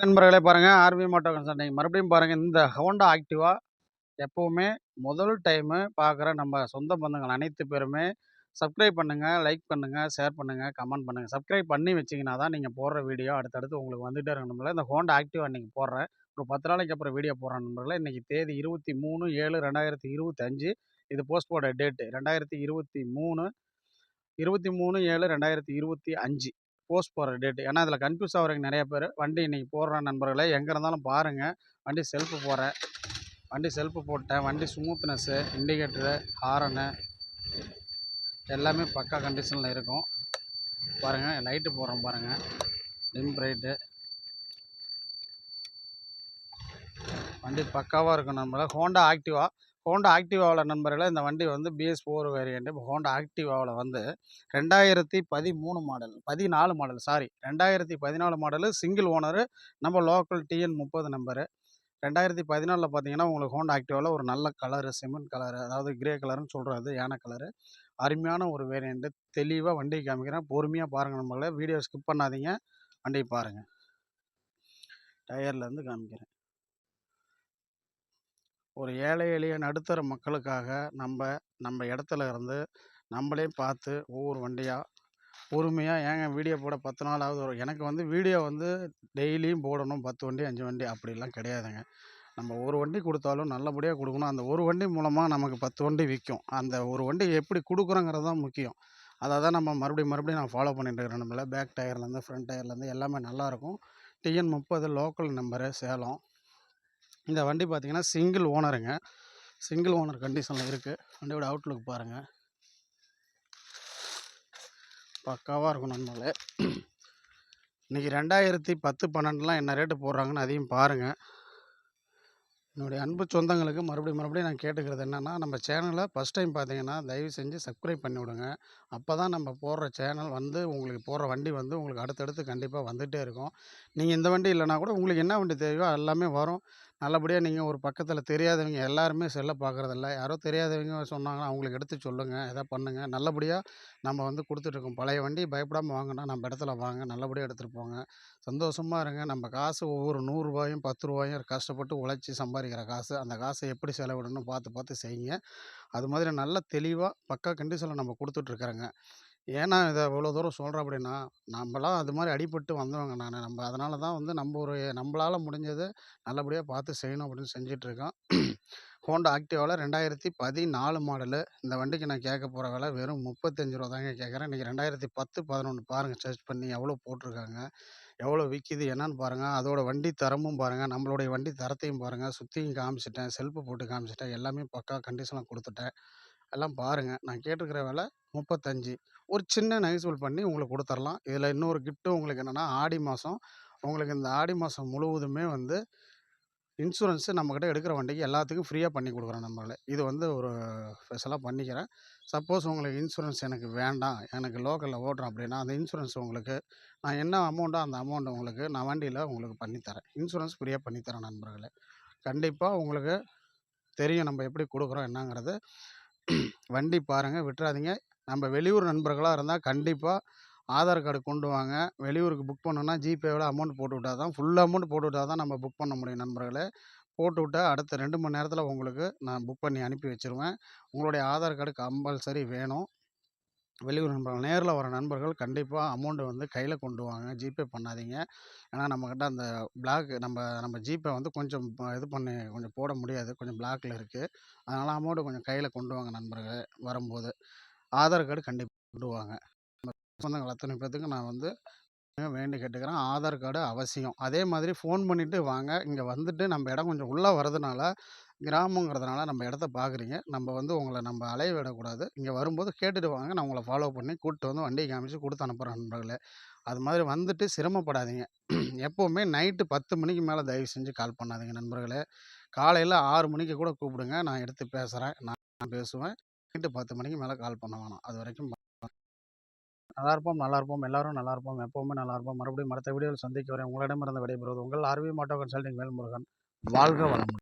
நண்பர்களே பாருங்கள் RV Moto consulting மறுபடியும் பாருங்கள் இந்த ஹோண்டா ஆக்டிவா எப்போவுமே முதல் டைமு பார்க்குற நம்ம சொந்த பந்தங்கள் அனைத்து பேருமே சப்ஸ்கிரைப் பண்ணுங்கள் லைக் பண்ணுங்கள் ஷேர் பண்ணுங்கள் கமெண்ட் பண்ணுங்கள் சப்ஸ்கிரைப் பண்ணி வச்சிங்கன்னா தான் நீங்கள் போடுற வீடியோ அடுத்தடுத்து உங்களுக்கு வந்துகிட்டே இருக்கணும்ல இந்த ஹோண்டா ஆக்டிவா இன்றைக்கி போடுறேன். ஒரு பத்து நாளைக்கு அப்புறம் வீடியோ போடுறேன் நண்பர்களே. இன்றைக்கி தேதி இருபத்தி மூணு ஏழு ரெண்டாயிரத்தி இருபத்தஞ்சு இது போஸ்ட் போட டேட்டு ரெண்டாயிரத்தி இருபத்தி மூணு இருபத்தி மூணு ஏழு ரெண்டாயிரத்தி இருபத்தி அஞ்சு. போஸ்ட் போடுற டேட் ஏன்னா அதில் கன்ஃபியூஸ் ஆகிறவங்க நிறைய பேர். வண்டி இன்றைக்கி போடுற நண்பர்களே எங்கே இருந்தாலும் பாருங்கள் வண்டி செல்ஃபு போகிறேன் வண்டி செல்ஃபு போட்டேன் வண்டி ஸ்மூத்னஸ்ஸு இண்டிகேட்டரு ஹாரனு எல்லாமே பக்கா கண்டிஷனில் இருக்கும். பாருங்கள் லைட்டு போடுறோம் பாருங்கள் டிம் பிரைட்டு வண்டி பக்காவாக இருக்கும் நம்மள. ஹோண்டா ஆக்டிவா ஹோண்டா ஆக்டிவாவில் நண்பர்களே. இந்த வண்டி வந்து பிஎஸ் ஃபோர் வேரியண்ட்டு இப்போ ஹோண்டா ஆக்டிவாவில் வந்து ரெண்டாயிரத்தி பதிமூணு மாடல் பதினாலு மாடல் சாரி ரெண்டாயிரத்தி பதினாலு மாடலு சிங்கிள் ஓனரு நம்ம லோக்கல் டிஎன் முப்பது நம்பரு ரெண்டாயிரத்தி பதினாலில் பார்த்தீங்கன்னா உங்களுக்கு ஹோண்டா ஆக்டிவாவில் ஒரு நல்ல கலரு சிமெண்ட் கலரு அதாவது கிரே கலருன்னு சொல்கிறது யானை கலரு அருமையான ஒரு வேரியண்ட்டு தெளிவாக வண்டி காமிக்கிறேன். பொறுமையாக பாருங்கள் நம்மளை வீடியோ ஸ்கிப் பண்ணாதீங்க. வண்டியை பாருங்கள் டயர்லேருந்து காமிக்கிறேன். ஒரு ஏழை எளிய நடுத்தர மக்களுக்காக நம்ம நம்ம இடத்துல இருந்து நம்மளே பார்த்து ஒவ்வொரு வண்டியாக பொறுமையாக ஏங்க வீடியோ போட பத்து நாள் ஆகுது வரும். எனக்கு வந்து வீடியோ வந்து டெய்லியும் போடணும். பத்து வண்டி அஞ்சு வண்டி அப்படிலாம் கிடையாதுங்க. நம்ம ஒரு வண்டி கொடுத்தாலும் நல்லபடியாக கொடுக்கணும். அந்த ஒரு வண்டி மூலமாக நமக்கு பத்து வண்டி விற்கும் அந்த ஒரு வண்டி எப்படி கொடுக்குறோங்கிறது தான் முக்கியம். அதை தான் நம்ம மறுபடியும் மறுபடியும் நான் ஃபாலோ பண்ணிட்டு இருக்கிறேன் நம்மள. பேக் டயர்லேருந்து ஃப்ரண்ட் டயர்லேருந்து எல்லாமே நல்லாயிருக்கும் டிஎன் முப்பது லோக்கல் நம்பரு சேலம். இந்த வண்டி பார்த்திங்கன்னா சிங்கிள் ஓனருங்க சிங்கிள் ஓனர் கண்டிஷனில் இருக்குது வண்டியோட அவுட்லுக் பாருங்கள் பக்காவாக இருக்கும் நண்பர்களே இன்றைக்கி ரெண்டாயிரத்தி பத்து பன்னெண்டுலாம் என்ன ரேட்டு போடுறாங்கன்னு அதையும் பாருங்கள் என்னுடைய அன்பு சொந்தங்களுக்கு மறுபடியும் மறுபடியும் நான் கேட்டுக்கிறது என்னென்னா நம்ம சேனலை ஃபஸ்ட் டைம் பார்த்தீங்கன்னா தயவு செஞ்சு சப்ஸ்கிரைப் பண்ணி விடுங்க. அப்போ தான் நம்ம போடுற சேனல் வந்து உங்களுக்கு போடுற வண்டி வந்து உங்களுக்கு அடுத்தடுத்து கண்டிப்பாக வந்துகிட்டே இருக்கும். நீங்கள் இந்த வண்டி இல்லைனா கூட உங்களுக்கு என்ன வண்டி தேவையோ எல்லாமே வரும். நல்லபடியாக நீங்கள் ஒரு பக்கத்தில் தெரியாதவங்க எல்லாருமே செல்லை பார்க்குறதில்ல யாரோ தெரியாதவங்க சொன்னாங்கன்னா அவங்களுக்கு எடுத்து சொல்லுங்கள் எதாவது பண்ணுங்கள் நல்லபடியாக நம்ம வந்து கொடுத்துட்ருக்கோம் பழைய வண்டி பயப்படாமல் வாங்கினா நம்ம இடத்துல வாங்க. நல்லபடியாக எடுத்துகிட்டு போங்க. சந்தோஷமாக இருங்க. நம்ம காசு ஒவ்வொரு நூறுரூபாயும் பத்து ரூபாயும் கஷ்டப்பட்டு உழைச்சி சம்பாதிக்கிற காசு அந்த காசை எப்படி செலவிடணும் பார்த்து பார்த்து செய்யுங்க. அது மாதிரி நல்ல தெளிவாக பக்கா கண்டிஷனில் நம்ம கொடுத்துட்ருக்குறோங்க ஏன்னா இதை இவ்வளோ தூரம் சொல்கிறேன் அப்படின்னா நம்மளாம் அது மாதிரி அடிபட்டு வந்தவங்க நான். நம்ம அதனால தான் வந்து நம்ம ஒரு நம்மளால் முடிஞ்சதை நல்லபடியாக பார்த்து செய்யணும் அப்படின்னு செஞ்சிட்ருக்கோம். ஹோண்டா ஆக்டிவாவில் ரெண்டாயிரத்தி பதினாலு மாடலு. இந்த வண்டிக்கு நான் கேட்க போகிற விலை வெறும் முப்பத்தஞ்சு ரூபா தாங்க கேட்குறேன். இன்றைக்கி ரெண்டாயிரத்தி பத்து பதினொன்று பாருங்கள் சர்ச் பண்ணி எவ்வளோ போட்டிருக்காங்க எவ்வளோ விற்கிது என்னன்னு பாருங்கள் அதோட வண்டி தரமும் பாருங்கள் நம்மளுடைய வண்டி தரத்தையும் பாருங்கள் சுற்றியும் காமிச்சிட்டேன் செல்ஃபு போட்டு காமிச்சிட்டேன் எல்லாமே பக்கா கண்டிஷனாக கொடுத்துட்டேன். எல்லாம் பாருங்கள் நான் கேட்டிருக்கிற விலை முப்பத்தஞ்சு. ஒரு சின்ன நகைச்சுவல் பண்ணி உங்களுக்கு கொடுத்துர்லாம். இதில் இன்னொரு கிஃப்ட்டு உங்களுக்கு என்னென்னா ஆடி மாதம் உங்களுக்கு இந்த ஆடி மாதம் முழுவதுமே வந்து இன்சூரன்ஸு நம்மக்கிட்ட எடுக்கிற வண்டிக்கு எல்லாத்துக்கும் ஃப்ரீயாக பண்ணி கொடுக்குறோம் நம்மளே. இது வந்து ஒரு ஸ்பெஷலாக பண்ணிக்கிறேன். சப்போஸ் உங்களுக்கு இன்சூரன்ஸ் எனக்கு வேண்டாம் எனக்கு லோக்கலில் ஓட்டுறோம் அப்படின்னா அந்த இன்சூரன்ஸ் உங்களுக்கு நான் என்ன அமௌண்ட்டோ அந்த அமௌண்ட் உங்களுக்கு நான் வண்டியில் உங்களுக்கு பண்ணித்தரேன் இன்சூரன்ஸ் ஃப்ரீயாக பண்ணித்தரேன் நண்பர்களே. கண்டிப்பாக உங்களுக்கு தெரியும் நம்ம எப்படி கொடுக்குறோம் என்னங்கிறது. வண்டி பாருங்கள் விட்டுறாதீங்க. நம்ம வெளியூர் நண்பர்களாக இருந்தால் கண்டிப்பாக ஆதார் கார்டு கொண்டு வாங்க. வெளியூருக்கு புக் பண்ணணும்னா ஜிபேவில் அமௌண்ட் போட்டு விட்டா தான் ஃபுல் அமௌண்ட் போட்டு விட்டா தான் நம்ம புக் பண்ண முடியும் நண்பர்களே. போட்டு விட்டா அடுத்த ரெண்டு மணி நேரத்தில் உங்களுக்கு நான் புக் பண்ணி அனுப்பி வச்சுருவேன். உங்களுடைய ஆதார் கார்டு கம்பல்சரி வேணும். வெளியூர் நண்பர்கள் நேரில் வர நண்பர்கள் கண்டிப்பாக அமௌண்ட்டு வந்து கையில் கொண்டு வாங்க. ஜிபே பண்ணாதீங்க. ஏன்னா நம்மக்கிட்ட அந்த பிளாக் நம்ம நம்ம ஜிபே வந்து கொஞ்சம் இது பண்ணி கொஞ்சம் போட முடியாது. கொஞ்சம் பிளாக்கில் இருக்குது அதனால் அமௌண்ட்டு கொஞ்சம் கையில் கொண்டு வாங்க நண்பர்கள் வரும்போது. ஆதார் கார்டு கண்டிப்பாக விடுவாங்க சொந்தங்கள் அத்தனை பேர்த்துக்கு நான் வந்து வேண்டி கேட்டுக்கிறேன். ஆதார் கார்டு அவசியம். அதே மாதிரி ஃபோன் பண்ணிவிட்டு வாங்க. இங்கே வந்துட்டு நம்ம இடம் கொஞ்சம் உள்ளே வரதுனால கிராமங்கிறதுனால நம்ம இடத்த பார்க்குறீங்க நம்ம வந்து உங்களை நம்ம அலைய விடக்கூடாது. இங்கே வரும்போது கேட்டுட்டு வாங்க. நான் உங்களை ஃபாலோ பண்ணி கூப்பிட்டு வந்து வண்டியை காமிச்சு கொடுத்து அனுப்புகிறேன் நண்பர்களே. அது மாதிரி வந்துட்டு சிரமப்படாதீங்க. எப்போவுமே நைட்டு பத்து மணிக்கு மேலே தயவு செஞ்சு கால் பண்ணாதீங்க நண்பர்களே. காலையில் ஆறு மணிக்கு கூட கூப்பிடுங்க. நான் எடுத்து பேசுகிறேன் நான் பேசுவேன். நைட்டு பத்து மணிக்கு மேலே கால் பண்ண வேணாம். அது வரைக்கும் நல்லா இருப்போம் நல்லா இருப்போம் எல்லாரும் நல்லா இருப்போம் எப்போவுமே நல்லா இருப்போம் மறுபடியும் மற்ற வீடியோவில் சந்திக்க வரேன் உங்களிடமிருந்து விடைபெறுவது உங்கள் ஆர்வி மாட்டோ கன்சல்டிங் வேல்முருகன். வாழ்க வளமுடன்.